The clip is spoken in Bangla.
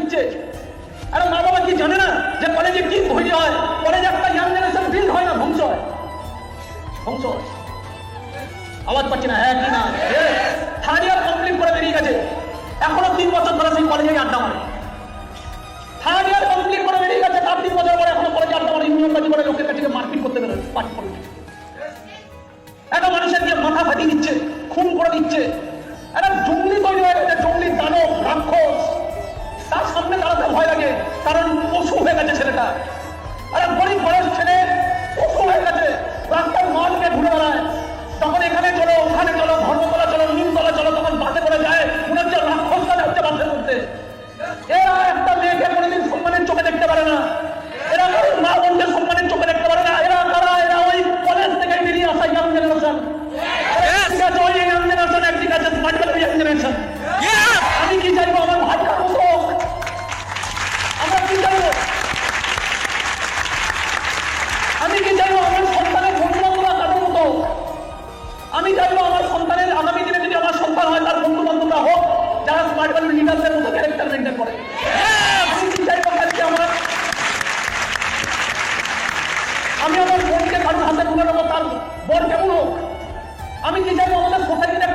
দিচ্ছে আরে মা বাবা কি জানে না যে কলেজে কি তৈরি হয়? কলেজে একটা ইয়াং জেনারেশন বিল্ড হয় না, ধ্বংস হয়। ধ্বংস হয়। আওয়াজ পাচ্ছি না হ্যাঁ কি না? থার্ড ইয়ার কমপ্লিট করে বেরিয়ে গেছে। এখনও তিন বছর ধরে সেই কলেজে আড্ডা মারে। থার্ড ইয়ার কমপ্লিট করে বেরিয়ে গেছে, তার তিন বছর পরে এখনও কলেজে আড্ডা মারে। ইউনিয়ন বাজি করে লোকের কাছে মারপিট করতে বেরোয় পার্টি করে একটা মানুষের দিয়ে মাথা ফাটিয়ে দিচ্ছে, খুন করে দিচ্ছে। একটা জঙ্গলি তৈরি হয়ে গেছে। நினைச்சிருடா আমি চাইব আমার সন্তানের বন্ধু বান্ধবরা তাদের মতো? আমি চাইব আমার সন্তানের আগামী দিনে যদি আমার সন্তান হয়, তার বন্ধু বান্ধবরা হোক, যারা স্মার্ট ভ্যালু লিডারদের মতো ক্যারেক্টার মেনটেন করে। আমি কি চাইব আজকে আমার আমি আমার বোনকে কারোর হাতে তুলে নেব, তার বোন কেমন হোক? আমি কি চাইব আমাদের সোসাইটিতে